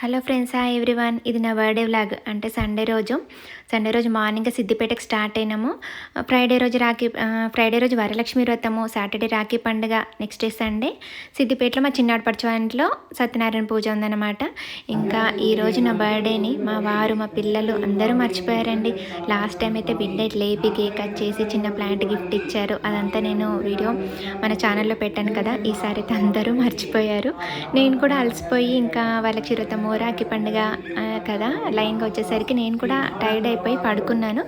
Hello friends ఆ everyone ఇది నా బర్త్డే వ్లాగ్ అంటే సండే రోజు. సండే రోజు మార్నింగ్ సిద్దిపేటకి స్టార్ట్ అయినాము. Uh, ఫ్రైడే రోజు రాఖీ uh, ఫ్రైడే రోజు వరలక్ష్మి వ్రతము సాటర్డే రాఖీ పండుగ నెక్స్ట్ డే సండే సిద్దిపేటలో మా చిన్నాడు పడుచువాంట్లో సత్యనారాయణ పూజ ఉందన్నమాట. ఇంకా ఈరోజు నా బర్త్డేని మా వారు మా పిల్లలు అందరూ మర్చిపోయారండి. లాస్ట్ టైం అయితే బిడ్డ లేపి కేక్ కట్ చేసి చిన్న ప్లాంట్ గిఫ్ట్ ఇచ్చారు. అదంతా నేను వీడియో మన ఛానల్లో పెట్టాను కదా. ఈసారి అయితే అందరూ మర్చిపోయారు. నేను కూడా అలసిపోయి ఇంకా వరలక్ష్మి వ్రతము మోరాకి పండుగ కదా? లైన్గా వచ్చేసరికి నేను కూడా టైర్డ్ అయిపోయి పడుకున్నాను.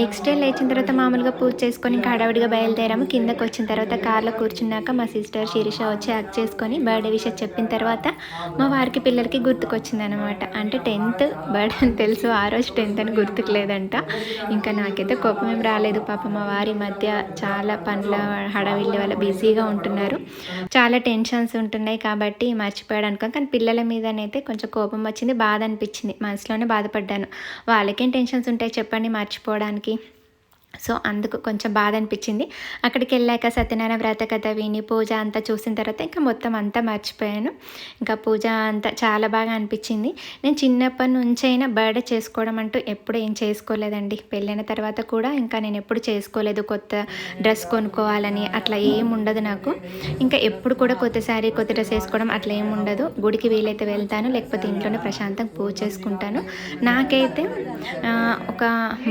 నెక్స్ట్ డే లేచిన తర్వాత మామూలుగా పూజ చేసుకొని ఇంకా హడావిడిగా బయలుదేరాము. కిందకు వచ్చిన తర్వాత కార్లో కూర్చున్నాక మా సిస్టర్ శిరీష వచ్చి యాక్ట్ చేసుకొని బర్త్డే విషయం చెప్పిన తర్వాత మా వారికి పిల్లలకి గుర్తుకొచ్చింది అనమాట అంటే టెన్త్ బర్త్డే అని తెలుసు ఆ రోజు టెన్త్ అని గుర్తుకు లేదంట ఇంకా నాకైతే కోపం ఏం రాలేదు. పాప మా వారి మధ్య చాలా పనుల హడావిల్లి వల్ల బిజీగా ఉంటున్నారు. చాలా టెన్షన్స్ ఉంటున్నాయి కాబట్టి మర్చిపోయాడు అనుకో కానీ పిల్లల మీదనైతే కొంచెం కోపం వచ్చింది బాధ అనిపించింది. మనసులోనే బాధపడ్డాను. వాళ్ళకేం టెన్షన్స్ ఉంటాయి చెప్పండి మర్చిపోవడానికి. సో అందుకు కొంచెం బాధ అనిపించింది అక్కడికి వెళ్ళాక సత్యనారాయణ వ్రత కథ విని పూజ అంతా చూసిన తర్వాత ఇంకా మొత్తం అంతా మర్చిపోయాను. ఇంకా పూజ అంతా చాలా బాగా అనిపించింది. నేను చిన్నప్పటి నుంచి అయినా బర్త్డే చేసుకోవడం అంటూ ఎప్పుడు ఏం చేసుకోలేదండి. పెళ్ళైన తర్వాత కూడా ఇంకా నేను ఎప్పుడు చేసుకోలేదు. కొత్త డ్రెస్ కొనుక్కోవాలని అట్లా ఏం ఉండదు నాకు. ఇంకా ఎప్పుడు కూడా కొత్త శారీ కొత్త డ్రెస్ వేసుకోవడం అట్లా ఏం ఉండదు. గుడికి వీలైతే వెళ్తాను లేకపోతే ఇంట్లోనే ప్రశాంతంగా పూజ చేసుకుంటాను. నాకైతే ఒక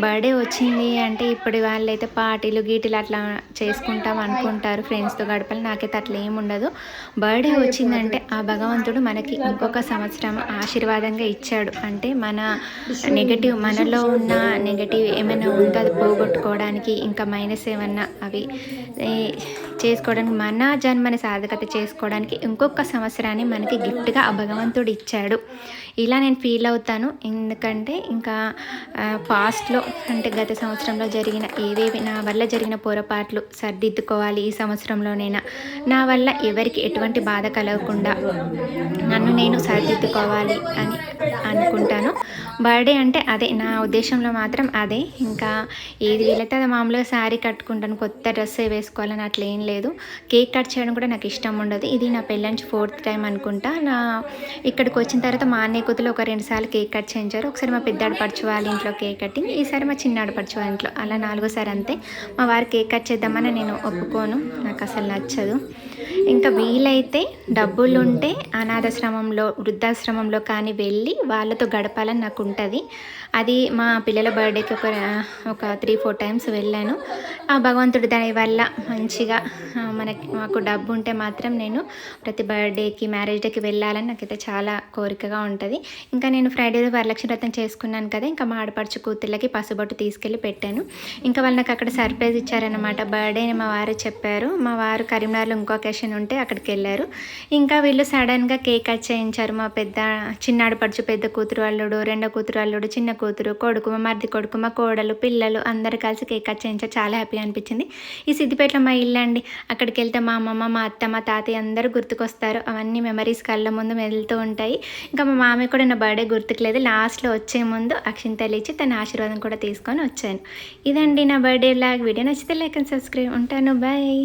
బర్త్డే వచ్చింది అంటే ఇప్పుడు ఇప్పటి వాళ్ళు అయితే పార్టీలు గీటీలు అట్లా చేసుకుంటాం అనుకుంటారు. ఫ్రెండ్స్తో గడపాలి నాకైతే అట్లా ఏమి ఉండదు. బర్త్డే వచ్చిందంటే ఆ భగవంతుడు మనకి ఇంకొక సంవత్సరం ఆశీర్వాదంగా ఇచ్చాడు. అంటే మన నెగటివ్ మనలో ఉన్న నెగటివ్ ఏమైనా ఉందో అది పోగొట్టుకోవడానికి ఇంకా మైనస్ ఏమన్నా అవి చేసుకోవడానికి మన జన్మని సాధకత చేసుకోవడానికి ఇంకొక సంవత్సరాన్ని మనకి గిఫ్ట్గా ఆ భగవంతుడు ఇచ్చాడు. ఇలా నేను ఫీల్ అవుతాను. ఎందుకంటే ఇంకా పాస్ట్లో అంటే గత సంవత్సరంలో జరిగిన ఏవేవి నా వల్ల జరిగిన పొరపాట్లు సర్దిద్దుకోవాలి ఈ సంవత్సరంలోనైనా. నా వల్ల ఎవరికి ఎటువంటి బాధ కలగకుండా నన్ను నేను సర్దిద్దుకోవాలి అని అనుకుంటాను. బర్త్డే అంటే అదే నా ఉద్దేశంలో మాత్రం అదే. ఇంకా ఏది వీలైతే అది మామూలుగా శారీ కట్టుకుంటాను కొత్త డ్రెస్ వేసుకోవాలని అట్లా ఏం లేదు. కేక్ కట్ చేయడం కూడా నాకు ఇష్టం ఉండదు. ఇది నా పెళ్ళంచి ఫోర్త్ టైం అనుకుంటా. నా ఇక్కడికి వచ్చిన తర్వాత మా అన్నయ్య కూతులు ఒక రెండు సార్లు కేక్ కట్ చేయించారు. ఒకసారి మా పెద్దాడు పరచు వాళ్ళ ఇంట్లో కేక్ కట్టింగ్ ఈసారి మా చిన్నాడు పరచు వాళ్ళ ఇంట్లో. అలా నాలుగోసారి అంతే. మా వారు కేక్ కట్ చేద్దామని నేను ఒప్పుకోను. నాకు అసలు నచ్చదు. ఇంకా వీలైతే డబ్బులు ఉంటే అనాథాశ్రమంలో వృద్ధాశ్రమంలో కానీ వెళ్ళి వాళ్ళతో గడపాలని నాకు ఉంటుంది. అది మా పిల్లల బర్త్డేకి ఒక ఒక త్రీ ఫోర్ టైమ్స్ వెళ్ళాను. ఆ భగవంతుడి దాని వల్ల మంచిగా మనకి మాకు డబ్బు ఉంటే మాత్రం నేను ప్రతి బర్త్డేకి మ్యారేజ్ డేకి వెళ్ళాలని నాకైతే చాలా కోరికగా ఉంటుంది. ఇంకా నేను ఫ్రైడే వరలక్ష్మి వ్రతం చేసుకున్నాను కదా ఇంకా మా ఆడపడుచు కూతుర్లకి పసుబొట్టు తీసుకెళ్ళి పెట్టాను. ఇంకా వాళ్ళు నాకు అక్కడ సర్ప్రైజ్ ఇచ్చారనమాట బర్త్డే మా వారు చెప్పారు. మా వారు కరీంనగర్లో ఇంకో అకేషన్ ఉంటే అక్కడికి వెళ్ళారు. ఇంకా వీళ్ళు సడన్గా కేక్ కట్ చేయించారు. మా పెద్ద చిన్నాడు పడుచు పెద్ద కూతురు అల్లుడు రెండో కూతురు అల్లుడు చిన్న కూతురు కొడుకు మా మరిది కొడుకు మా కోడలు పిల్లలు అందరు కలిసి కేక్ కట్ చేయించారు. చాలా హ్యాపీగా అనిపించింది. ఈ సిద్దిపేటలో మా ఇల్లు అండి. అక్కడికి వెళ్తే మా అమ్మమ్మ మా అత్త మా తాతయ్య అందరూ గుర్తుకొస్తారు. అవన్నీ మెమరీస్ కళ్ళ ముందు వెళ్తూ ఉంటాయి. ఇంకా మా మామయ్య కూడా నా బర్త్డే గుర్తుకులేదు లాస్ట్లో వచ్చే ముందు అక్షింతలు ఇచ్చి తన ఆశీర్వాదం కూడా తీసుకొని వచ్చాను. ఇదండి నా బర్త్డే లాగ్ వీడియో నచ్చితే లైక్ అండ్ సబ్స్క్రైబ్ ఉంటాను. బాయ్.